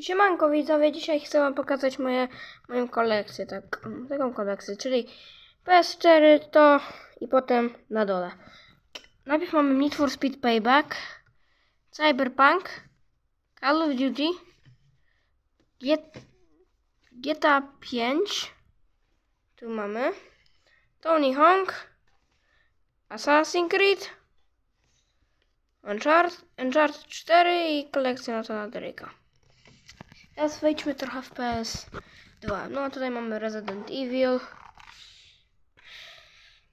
Siemanko widzowie, dzisiaj chcę wam pokazać moje, moją kolekcję, tak, taką kolekcję, czyli PS4 to i potem na dole. Najpierw mamy Need for Speed Payback, Cyberpunk, Call of Duty, GTA 5, tu mamy, Tony Hawk, Assassin's Creed, Uncharted, Uncharted 4 i kolekcja Nathana Drake'a. Teraz wejdźmy trochę w PS2. No tutaj mamy Resident Evil.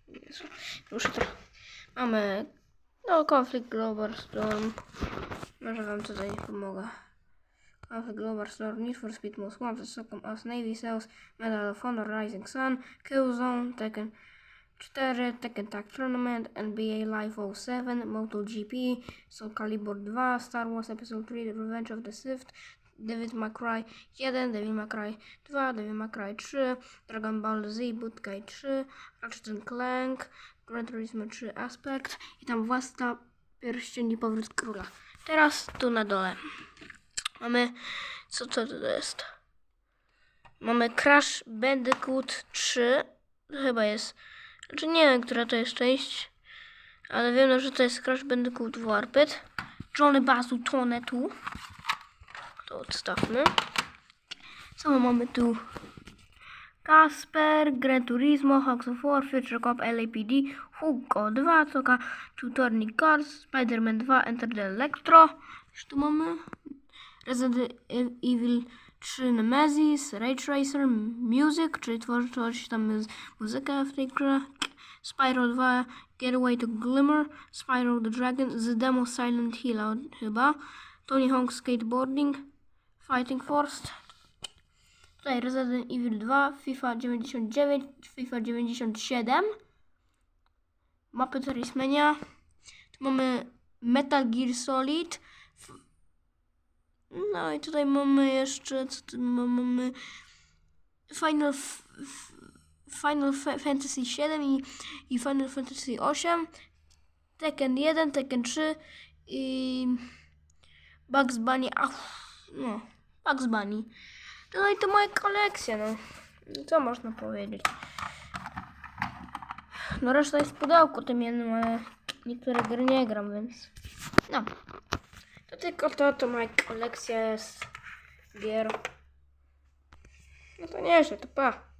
Jezu, Muszę trochę. Mamy no Conflict Global Storm. Może wam tutaj pomogę. Conflict Global Storm, Need for Speed Most Wanted, Socom Us, Navy Seals, Medal of Honor, Rising Sun, Killzone, Tekken 4, Tekken Tag Tournament, NBA Live 07, MotoGP, Soul Calibur 2, Star Wars Episode 3, Revenge of the Sith, David McCry 1, Devil May Cry 2, Devil May Cry 3, Dragon Ball Z, Budkai 3, Ratchet Clank, Gran Turismo 3 Aspect i tam własna pierścień i powrót króla. Teraz tu na dole mamy, co co to jest? Mamy Crash Bandicoot 3, to chyba jest, znaczy nie wiem, która to jest część, ale wiem, że to jest Crash Bandicoot Warped, Johnny Basu Tone tu, to odstawmy. Co my mamy tu? Kasper, Gran Turismo, Hawks of War, Future Cop, LAPD, Hugo 2, Coka, Tutornik Cars, Spider-Man 2, Enter the Electro. Już tu mamy Resident Evil 3 Nemesis, Ray Tracer, Music, czyli tworzy coś tam muzykę w tej grze. Spyro 2, Getaway to Glimmer, Spyro the Dragon, z demo Silent Hill chyba. Tony Hawk Skateboarding, Fighting Force. Tutaj Resident Evil 2, FIFA 99, FIFA 97. Mapy Terrace'mania. Tu mamy Metal Gear Solid. No i tutaj mamy jeszcze, co tu ma- mamy Final, Final Fa- Fantasy 7 i, i Final Fantasy 8. Tekken 1, Tekken 3 i Bugs Bunny, ach, no, Bugs Bunny. No i to moja kolekcja, no. Co można powiedzieć? No reszta jest w pudełku tym jednym, ale niektóre gry nie gram, więc... No. To tylko to, to moja kolekcja jest gier. No to nie, że to pa.